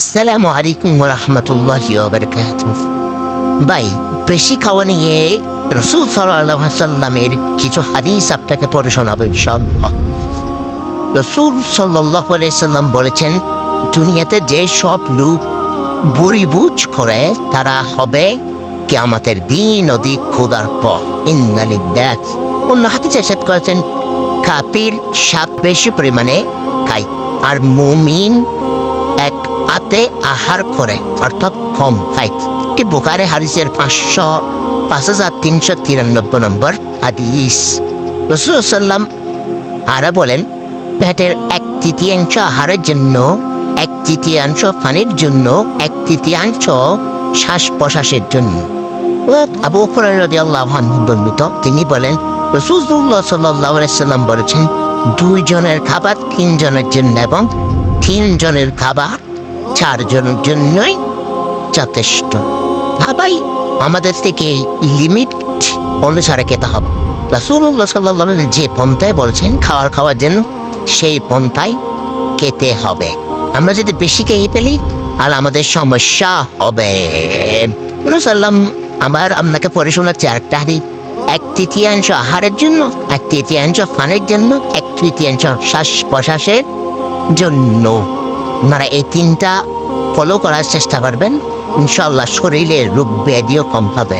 আসসালামু আলাইকুম রহমতুল্লাহ বারকাত ভাই, বেশি খাওয়া নিয়ে রসুল সাল্লাহ সাল্লামের কিছু হাদিস আপনাকে পড়ে শোনাবো ইনশাআল্লাহ। রসুল সাল্লাহ সাল্লাম বলেছেন, দুনিয়াতে যে সব লোক বুড়িবুজ করে, তারা হবে কি আমাদের দিন অধিক ক্ষুদার পর। ইন্নালি দেখ অন্য হাতে চেষ্টা করেছেন কাপির সাত বেশি পরিমাণে খায়, আর মুমিন এক আতে আহার করে, অর্থাৎ কম খায়। কি বুকারে হারিসের পাঁচশো, পাঁচ হাজার তিনশো তিরানব্বই নম্বর হাদিস। রসুল্লাম আরা বলেন, পেটের এক তৃতীয়াংশ আহারের জন্য, এক তৃতীয়াংশ পানির জন্য, এক তৃতীয়াংশ শ্বাস প্রশ্বাসের জন্য আবু আল্লাহ বর্ণিত, তিনি বলেন রসুল্লাহ সাল্লাম বলেছেন, দুইজনের খাবার তিনজনের জন্য এবং তিনজনের খাবার চারজনের জন্যই যথেষ্ট। ভাবাই, আমাদের থেকে লিমিট অনুসারে খেতে হবে। রাসুল্লাহ সাল্লাহ যে পন্থায় বলছেন, খাওয়ার খাওয়ার জন্য সেই পন্থায় খেতে হবে। আমরা যদি বেশি খেয়ে ফেলি আর আমাদের সমস্যা হবে। সাল্লাম আমার আপনাকে পড়ে শোনাচ্ছি আরেকটা হারি এক তৃতীয়াংশ আহারের জন্য, এক তৃতীয়াংশ ফানের জন্য, এক তৃতীয়াংশ শ্বাস প্রশ্বাসের জন্য। আপনারা এই তিনটা ফলো করার চেষ্টা করবেন। ইনশাল্লাহ শরীরের রোগ ব্যাধিও কম হবে।